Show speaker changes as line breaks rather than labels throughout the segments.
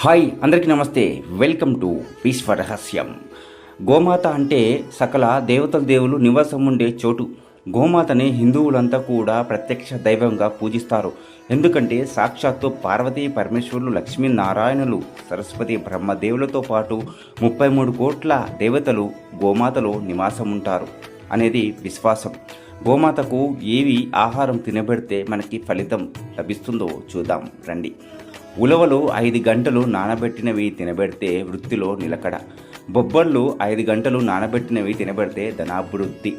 Hi అందరికీ నమస్తే. Welcome to విశ్వ రహస్యం. గోమాత అంటే సకల దేవతల దేవులు నివాసం ఉండే చోటు. గోమాతని హిందువులంతా కూడా ప్రత్యక్ష దైవంగా పూజిస్తారు. ఎందుకంటే సాక్షాత్తు పార్వతీ పరమేశ్వరులు లక్ష్మీనారాయణులు సరస్వతి బ్రహ్మదేవులతో పాటు ముప్పై మూడు కోట్ల దేవతలు గోమాతలో నివాసం ఉంటారు అనేది విశ్వాసం. గోమాతకు ఏవి ఆహారం తినబెడితే మనకి ఫలితం లభిస్తుందో చూద్దాం. రండి. ఉలవలు ఐదు గంటలు నానబెట్టినవి తినబెడితే వృత్తిలో నిలకడ. బొబ్బళ్ళు ఐదు గంటలు నానబెట్టినవి తినబెడితే ధనాభివృద్ధి.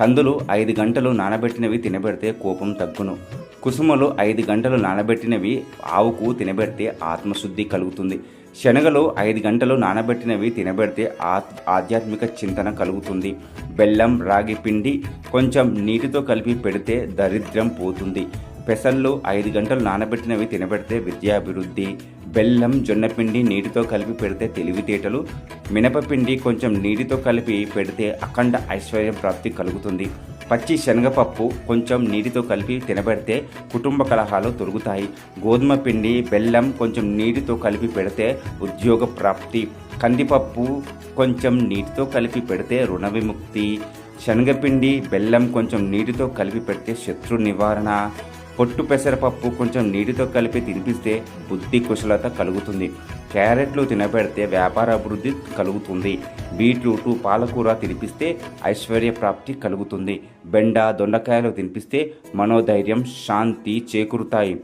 కందులు ఐదు గంటలు నానబెట్టినవి తినబెడితే కోపం తగ్గును. కుసుమలు ఐదు గంటలు నానబెట్టినవి ఆవుకు తినబెడితే ఆత్మశుద్ధి కలుగుతుంది. శనగలు ఐదు గంటలు నానబెట్టినవి తినబెడితే ఆత్ ఆధ్యాత్మిక చింతన కలుగుతుంది. బెల్లం రాగి పిండి కొంచెం నీటితో కలిపి పెడితే దరిద్రం పోతుంది. పెసళ్ళు ఐదు గంటలు నానబెట్టినవి తినబెడితే విద్యాభివృద్ధి. బెల్లం జొన్నపిండి నీటితో కలిపి పెడితే తెలివితేటలు. మినపపిండి కొంచెం నీటితో కలిపి పెడితే అఖండ ఐశ్వర్య ప్రాప్తి కలుగుతుంది. పచ్చి శనగపప్పు కొంచెం నీటితో కలిపి తినబెడితే కుటుంబ కలహాలు తొలుగుతాయి. గోధుమ పిండి బెల్లం కొంచెం నీటితో కలిపి పెడితే ఉద్యోగ ప్రాప్తి. కందిపప్పు కొంచెం నీటితో కలిపి పెడితే రుణ విముక్తి. శనగపిండి బెల్లం కొంచెం నీటితో కలిపి పెడితే శత్రు నివారణ. పొట్టు పెసరపప్పు కొంచెం నీటితో కలిపి తినిపిస్తే బుద్ధి కుశలత కలుగుతుంది. క్యారెట్లు తినబెడితే వ్యాపార అభివృద్ధి కలుగుతుంది. బీట్రూటు పాలకూర తినిపిస్తే ఐశ్వర్య ప్రాప్తి కలుగుతుంది. బెండ దొండకాయలు తినిపిస్తే మనోధైర్యం శాంతి చేకూరుతాయి.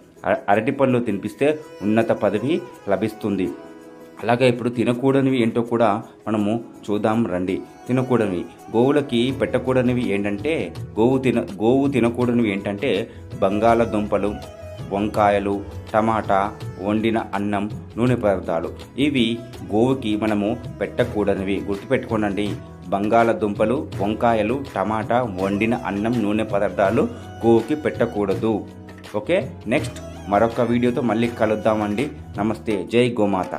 అరటిపళ్ళు తినిపిస్తే ఉన్నత పదవి లభిస్తుంది. అలాగే ఇప్పుడు తినకూడనివి ఏంటో కూడా మనము చూద్దాం రండి. తినకూడనివి. గోవులకి పెట్టకూడనివి ఏంటంటే గోవు తిన గోవు తినకూడనివి ఏంటంటే బంగాళదుంపలు వంకాయలు టమాటా వండిన అన్నం నూనె పదార్థాలు. ఇవి గోవుకి మనము పెట్టకూడనివి. గుర్తుపెట్టుకోనండి. బంగాళదుంపలు వంకాయలు టమాటా వండిన అన్నం నూనె పదార్థాలు గోవుకి పెట్టకూడదు. ఓకే? నెక్స్ట్ మరొక వీడియోతో మళ్ళీ కలుద్దామండి. నమస్తే. జై గోమాత.